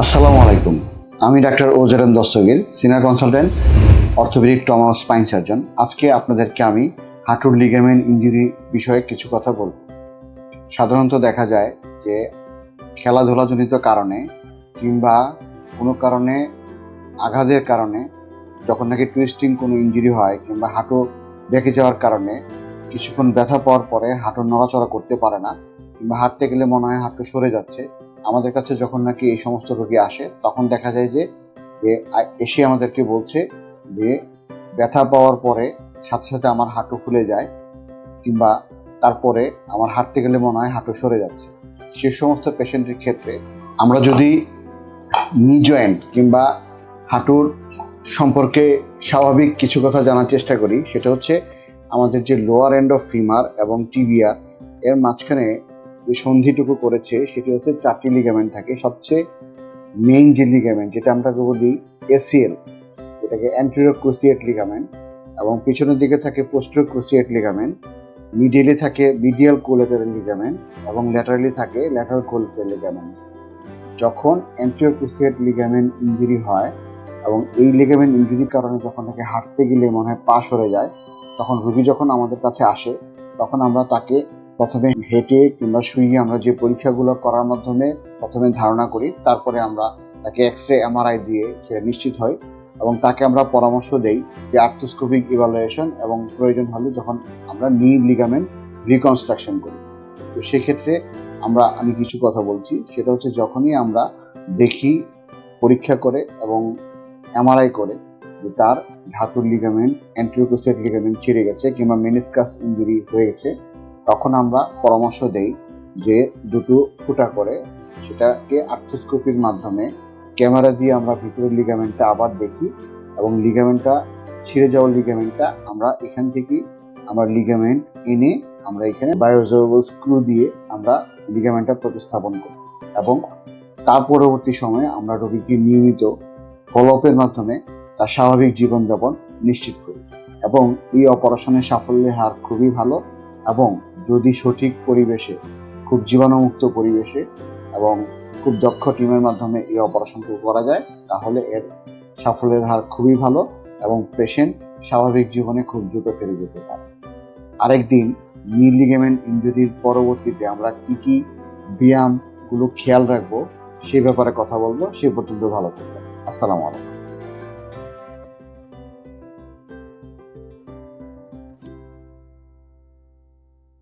আসসালামু আলাইকুম। আমি doctor ওজারেন Dastagir, senior consultant, orthopaedic trauma spine surgeon. আজকে আপনাদেরকে আমি হাঁটুর লিগামেন্ট ইঞ্জুরি বিষয়ে কিছু কথা বলব। সাধারণত দেখা যায় যে খেলাধুলাজনিত কারণে কিংবা কোনো কারণে, আঘাতের কারণে যখন নাকি টুইস্টিং কোনো ইঞ্জুরি হয় কিংবা হাঁটু বেঁকে যাওয়ার কারণে কিছুক্ষণ ব্যথা পাওয়ার পরে হাঁটু নড়াচড়া করতে পারে না কিংবা হাঁটতে গেলে মনে হয় হাঁটু সরে যাচ্ছে আমাদের কাছে যখন নাকি এই সমস্ত রোগী আসে, তখন দেখা যায় যে এসে আমাদেরকে বলছে যে, ব্যথা পাওয়ার পরে সাথে সাথে আমার হাঁটু ফুলে যায় কিংবা তারপরে আমার হাঁটতে গেলে মনে হয় হাঁটু সরে যাচ্ছে। সে সমস্ত পেশেন্টের ক্ষেত্রে আমরা যদি নি জয়েন্ট কিংবা হাঁটুর সম্পর্কে স্বাভাবিক কিছু কথা জানার চেষ্টা করি, সেটা হচ্ছে আমাদের যে লোয়ার এন্ড অফ ফিমার এবং টিবিয়ার এর মাঝখানে যে সন্ধিটুকু করেছে, সেটি হচ্ছে চারটি লিগামেন্ট থাকে। সবচেয়ে মেইন যে লিগামেন্ট যেটা আমরা বলি এসিএল এটাকে অ্যান্টেরিয়র ক্রুসিয়েট লিগামেন্ট এবং পিছনের দিকে থাকে পোস্টেরিয়র ক্রুসিয়েট লিগামেন্ট মিডিয়ালি থাকে মিডিয়াল কোলেটারাল লিগামেন্ট এবং ল্যাটারালি থাকে ল্যাটারাল কোলেটারাল লিগামেন্ট যখন অ্যান্টেরিয়র ক্রুসিয়েট লিগামেন্ট ইঞ্জুরি হয় এবং এই লিগামেন্ট ইঞ্জুরির কারণে যখন তাকে হাঁটতে গেলে মনে হয় পা সরে যায়, তখন রুগী যখন আমাদের কাছে আসে, তখন আমরা তাকে প্রথমে হেঁটে কিংবা শুয়ে আমরা যে পরীক্ষাগুলো করার মাধ্যমে প্রথমে ধারণা করি, তারপরে আমরা তাকে এক্স রে এমআরআই দিয়ে সেটা নিশ্চিত হয় এবং তাকে আমরা পরামর্শ দেই যে আর্থোস্কোপিক ইভালুয়েশন এবং প্রয়োজন হলে যখন আমরা নি লিগামেন্ট রিকনস্ট্রাকশন করি। তো সেক্ষেত্রে আমরা, আমি কিছু কথা বলছি, সেটা হচ্ছে যখনই আমরা দেখি পরীক্ষা করে এবং এমআরআই করে যে তার ধাতুর লিগামেন্ট অ্যান্ট্রিওকোসেট লিগামেন্ট ছিঁড়ে গেছে কিংবা মেনিসকাস ইঞ্জুরি হয়ে গেছে তখন আমরা পরামর্শ দেই যে দুটো ফুটা করে সেটাকে আর্থোস্কোপির মাধ্যমে ক্যামেরা দিয়ে আমরা ভিতরের লিগামেন্টটা আবার দেখি এবং লিগামেন্টটা ছিঁড়ে যাওয়া লিগামেন্টটা আমরা এখান থেকে আমরা লিগামেন্ট এনে আমরা এখানে বায়োজেবল স্ক্রু দিয়ে আমরা লিগামেন্টটা প্রতিস্থাপন করি এবং তার পরবর্তী সময়ে আমরা রোগীকে নিয়মিত ফলোআপের মাধ্যমে তার স্বাভাবিক জীবনযাপন নিশ্চিত করি এবং এই অপারেশনের সাফল্যের হার খুবই ভালো। এবং যদি সঠিক পরিবেশে, খুব জীবাণুমুক্ত পরিবেশে এবং খুব দক্ষ টিমের মাধ্যমে এই অপারেশনটি করা যায়, তাহলে এর সাফল্যের হার খুবই ভালো এবং পেশেন্ট স্বাভাবিক জীবনে খুব দ্রুত ফিরে যেতে পারে। আরেকদিন নি লিগামেন্ট ইঞ্জুরির পরবর্তীতে আমরা কি কি ব্যায়ামগুলো খেয়াল রাখব, সে ব্যাপারে কথা বলব, সে পর্যন্ত ভালো থাকবেন। আসসালামু আলাইকুম।